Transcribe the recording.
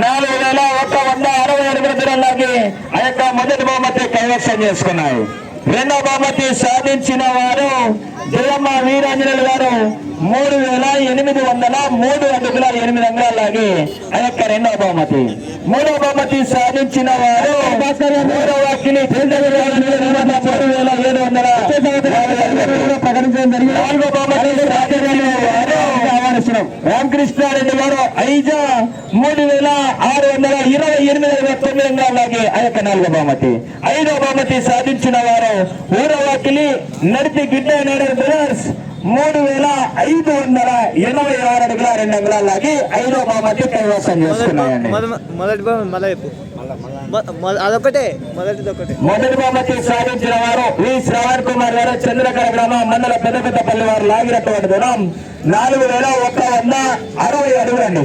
నాలుగు వేల ఒక వంద అరవై అడుగుల దూరంలోకి ఆ యొక్క మొదటి బహుమతి కైవసం చేసుకున్నాయి. రెండో బహుమతి సాధించిన వారు జయమ్మ వీరాంజనేయులు గారు మూడు వేల ఎనిమిది వందల మూడు అడుగుల ఎనిమిది అంగాలాగి ఆ యొక్క రెండవ బహుమతి. మూడో బహుమతి సాధించిన వారు మూడవ కిలి మూడు వేల ఏడు వందల ప్రకటించడం జరిగింది నాలుగో బహుమతి రామకృష్ణారెడ్డి గారు ఐజా మూడు వేల ఆరు వందల ఇరవై ఎనిమిది వేల తొమ్మిది అలాగే ఆ యొక్క నాలుగో బహుమతి. ఐదో బహుమతి సాధించిన వారు ఊరవాకిలి నడిపి గిడ్డ నాయుడు బ్రదర్స్ మూడు వేల ఐదు వందల ఎనభై ఆరు రెండు అంగుళాలాగి ఐదో బహుమతి కైవసం చేసుకున్నాయండి. మొదటి బహుమతి మళ్ళీ అదొకటే మొదటిది ఒకటే. మొదటి బహుమతి సాధించిన వారు వి. శ్రవణ్ కుమార్ గారు చంద్రకర గ్రామం మండల పెద్ద పెద్దపల్లి వారు లాగినటువంటి దూరం నాలుగు వేల ఒక్క వంద అరవై అడుగులండి.